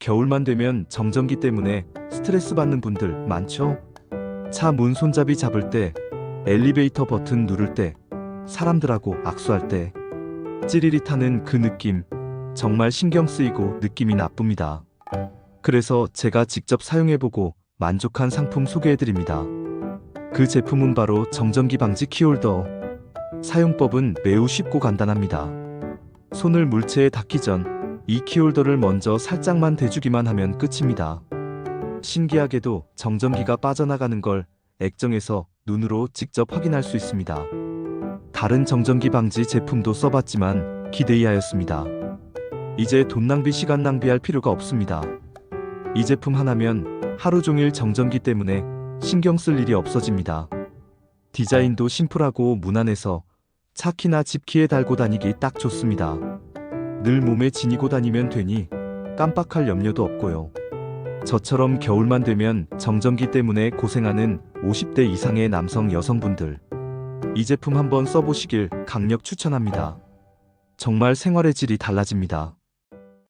겨울만 되면 정전기 때문에 스트레스 받는 분들 많죠? 차 문 손잡이 잡을 때, 엘리베이터 버튼 누를 때, 사람들하고 악수할 때, 찌릿이 타는 그 느낌, 정말 신경 쓰이고 느낌이 나쁩니다. 그래서 제가 직접 사용해보고 만족한 상품 소개해드립니다. 그 제품은 바로 정전기 방지 키홀더. 사용법은 매우 쉽고 간단합니다. 손을 물체에 닿기 전 이 키홀더를 먼저 살짝만 대주기만 하면 끝입니다. 신기하게도 정전기가 빠져나가는 걸 액정에서 눈으로 직접 확인할 수 있습니다. 다른 정전기 방지 제품도 써봤지만 기대 이하였습니다. 이제 돈 낭비 시간 낭비할 필요가 없습니다. 이 제품 하나면 하루 종일 정전기 때문에 신경 쓸 일이 없어집니다. 디자인도 심플하고 무난해서 차키나 집키에 달고 다니기 딱 좋습니다. 늘 몸에 지니고 다니면 되니 깜빡할 염려도 없고요. 저처럼 겨울만 되면 정전기 때문에 고생하는 50대 이상의 남성 여성분들. 이 제품 한번 써보시길 강력 추천합니다. 정말 생활의 질이 달라집니다.